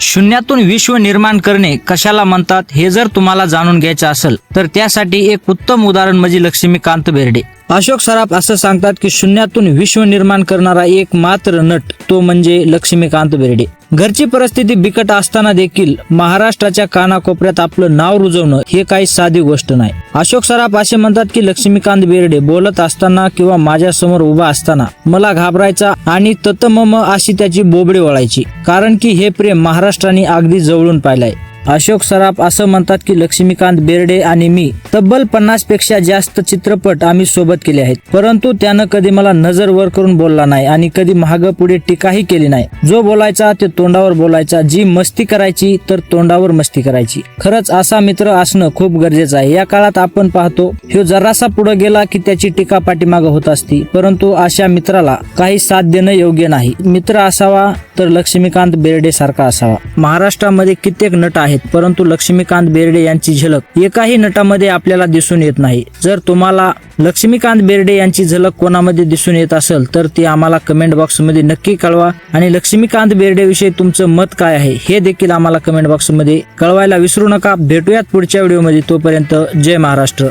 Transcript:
शून्यातून विश्व निर्माण करणे कशाला म्हणतात हे जर तुम्हाला जाणून घ्यायचं असेल तर त्यासाठी एक उत्तम उदाहरण म्हणजे लक्ष्मीकांत बेर्डे. अशोक सराफ असं सांगतात की शून्यातून विश्व निर्माण करणारा एक मात्र नट तो म्हणजे लक्ष्मीकांत बेर्डे. घरची परिस्थिती बिकट असताना देखील महाराष्ट्राच्या कानाकोपऱ्यात आपलं नाव रुजवणं हे काही साधी गोष्ट नाही. अशोक सराफ असे म्हणतात की लक्ष्मीकांत बेर्डे बोलत असताना किंवा माझ्यासमोर उभा असताना मला घाबरायचा आणि ततमम अशी त्याची बोबडी वळायची. कारण की हे प्रेम महाराष्ट्राने अगदी जवळून पाहिलंय. अशोक सराफ असं म्हणतात की लक्ष्मीकांत बेर्डे आणि मी तब्बल पन्नासपेक्षा जास्त चित्रपट आम्ही सोबत केले आहेत. परंतु त्यानं कधी मला नजर वर करून बोलला नाही आणि कधी महाग पुढे टीकाही केली नाही. जो बोलायचा ते तोंडावर बोलायचा. जी मस्ती करायची तर तोंडावर मस्ती करायची. खरंच असा मित्र असणं खूप गरजेचं आहे. या काळात आपण पाहतो ह्यो जरासा पुढे गेला की त्याची टीका पाठीमागं होत असती. परंतु अशा मित्राला काही साथ देणं योग्य नाही. मित्र असावा तर लक्ष्मीकांत बेर्डे सारखा असावा. महाराष्ट्रामध्ये कित्येक नट आहेत. परंतु लक्ष्मीकांत बेर्डे यांची झलक एकाही नटामध्ये आपल्याला दिसून येत नाही. जर तुम्हाला लक्ष्मीकांत बेर्डे यांची झलक कोणामध्ये दिसून येत असेल तर ती आम्हाला कमेंट बॉक्समध्ये नक्की कळवा. आणि लक्ष्मीकांत बेर्डे विषयी तुमचं मत काय आहे हे देखील आम्हाला कमेंट बॉक्समध्ये कळवायला विसरू नका. भेटूयात पुढच्या व्हिडिओमध्ये. तोपर्यंत जय महाराष्ट्र.